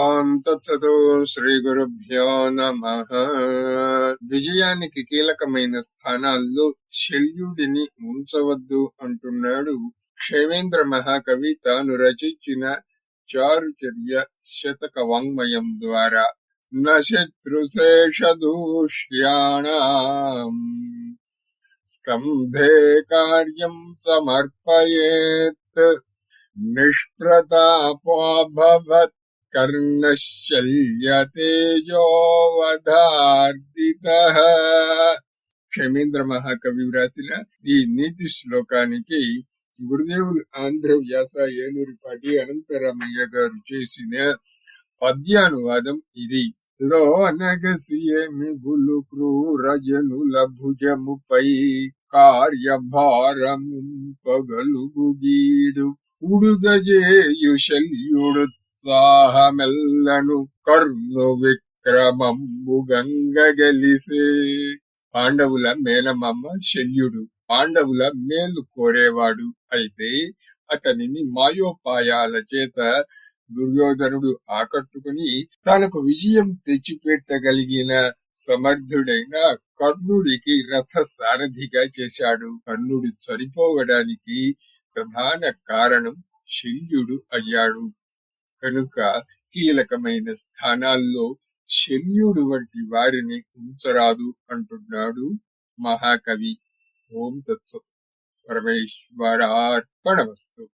ఓం తత్సతు శ్రీ గురుభ్యో నమ. విజయానికి కీలకమైన స్థానాల్లో శల్యుడిని ఉంచవద్దు అంటున్నాడు క్షేమేంద్ర మహాకవి. తాను రచించిన చారుచర్య శతక వాంగ్మయం ద్వారా నశత్రుశేషదూష్యాణం స్కంధే కార్యం సమర్పయేత్. నిష్ప్రతాపోభవత్ కర్ణశల్యతేజోవధార్దిత. క్షమేంద్ర మహాకవి వ్రాసిన ఈ నీతి శ్లోకానికి గురుదేవులు ఆంధ్ర వ్యాస ఏలూరిపాటి అనంతరామయ్య గారు చేసిన పద్యానువాదం ఇది. లో నగసియమి గులు క్రూరజనుల భుజముపై కార్యభారము పగలు గీడు. ఉడుగజేయు ఉత్సాహమెల్లను కర్ణు విక్రమంబు గంగగలిసే. పాండవుల మేనమామ శల్యుడు పాండవుల మేలు కోరేవాడు అయితే అతనిని మాయోపాయాల చేత దుర్యోధనుడు ఆకట్టుకుని తనకు విజయం తెచ్చిపెట్టగలిగిన సమర్థుడైన కర్ణుడికి రథ సారథిగా చేశాడు. కర్ణుడు చనిపోవడానికి ప్రధాన కారణం శల్యుడు అయ్యాడు. కనుక కీలకమైన స్థానాల్లో శల్యుడు వంటి వారిని ఉంచరాదు అంటున్నాడు మహాకవి. ఓం తత్సత్. పరమేశ్వరార్పణమస్తు